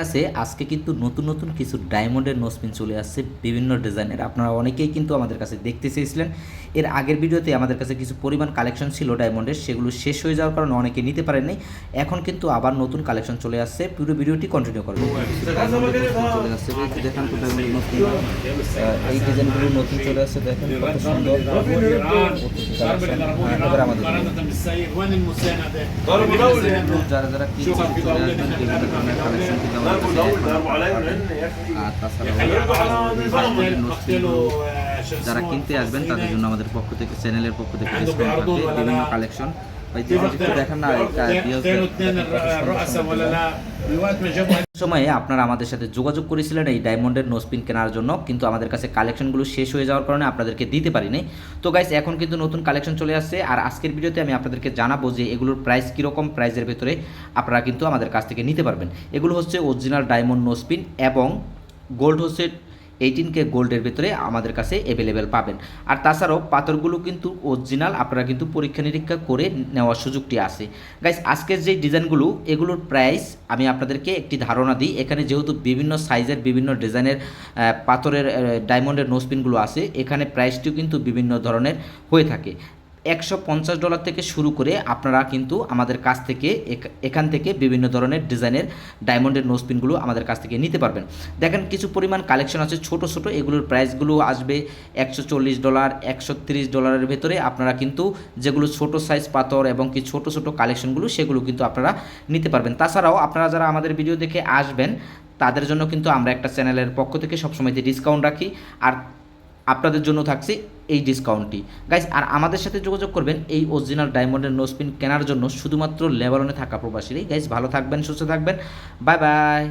কাছে আজকে কিন্তু নতুন নতুন কিছু ডায়মন্ডের নোসপিন চলে আসছে বিভিন্ন ডিজাইনের। আপনারা অনেকেই কিন্তু আমাদের কাছে দেখতে চেয়েছিলেন। এর আগের ভিডিওতে আমাদের কাছে কিছু পরিমাণ কালেকশন ছিল ডায়মন্ডের সেগুলো শেষ হয়ে যাওয়ার কারণে অনেকে নিতে পারেননি। এখন কিন্তু আবার নতুন কালেকশন চলে আসছে। পুরো ভিডিওটি কন্টিনিউ করব আচ্ছা। চলে আসছে। এই ডিজাইনগুলো নতুন চলে আসছে। দেখেন যারা যারা কালেকশন আমাদের ضربوا عليا আর তাছাড়াও যারা কিনতে আসবেন তাদের জন্য আমাদের পক্ষ থেকে চ্যানেলের পক্ষ থেকে ডিসকাউন্ট থাকবে বিভিন্ন কালেকশন সময়ে আপনারা আমাদের সাথে যোগাযোগ করেছিলেন এই ডায়মন্ডের নোসপিন কেনার জন্য কিন্তু আমাদের কাছে কালেকশনগুলো শেষ হয়ে যাওয়ার কারণে আপনাদেরকে দিতে পারিনি। তো গাইস এখন কিন্তু নতুন কালেকশন চলে আসছে আর আজকের ভিডিওতে আমি আপনাদেরকে জানাব যে এগুলোর প্রাইস কীরকম প্রাইসের ভেতরে আপনারা কিন্তু আমাদের কাছ থেকে নিতে পারবেন। এগুলো হচ্ছে অরিজিনাল ডায়মন্ড নোসপিন এবং গোল্ড হচ্ছে এইটিন কে গোল্ডের ভিতরে আমাদের কাছে অ্যাভেলেবেল পাবেন। আর তাছাড়াও পাথরগুলো কিন্তু অরিজিনাল আপনারা কিন্তু পরীক্ষা নিরীক্ষা করে নেওয়ার সুযোগটি আছে। গাইস আজকের যে ডিজাইনগুলো, এগুলোর প্রাইস আমি আপনাদেরকে একটি ধারণা দিই। এখানে যেহেতু বিভিন্ন সাইজের বিভিন্ন ডিজাইনের পাথরের ডায়মন্ডের নোসপিনগুলো আছে, এখানে প্রাইসটিও কিন্তু বিভিন্ন ধরনের হয়ে থাকে। একশো পঞ্চাশ ডলার থেকে শুরু করে আপনারা কিন্তু আমাদের কাছ থেকে এখান থেকে বিভিন্ন ধরনের ডিজাইনের ডায়মন্ডের নোসপিনগুলো আমাদের কাছ থেকে নিতে পারবেন। দেখেন কিছু পরিমাণ কালেকশন আছে ছোট ছোট, এগুলোর প্রাইসগুলো আসবে একশো চল্লিশ ডলার, একশো তিরিশ ডলারের ভেতরে আপনারা কিন্তু যেগুলো ছোট সাইজ পাথর এবং কি ছোট ছোট কালেকশনগুলো সেগুলো কিন্তু আপনারা নিতে পারবেন। তাছাড়াও আপনারা যারা আমাদের ভিডিও দেখে আসবেন, তাদের জন্য কিন্তু আমরা একটা চ্যানেলের পক্ষ থেকে সবসময় ডিসকাউন্ট রাখি। আর আপনাদের জন্য থাকছে এই ডিসকাউন্টটি গাইজ আর আমাদের সাথে যোগাযোগ করবেন এই অরিজিনাল ডায়মন্ডের নোসপিন কেনার জন্য শুধুমাত্র লেবারনে থাকা প্রবাসীরাই। গাইজ ভালো থাকবেন, সুস্থ থাকবেন। Bye bye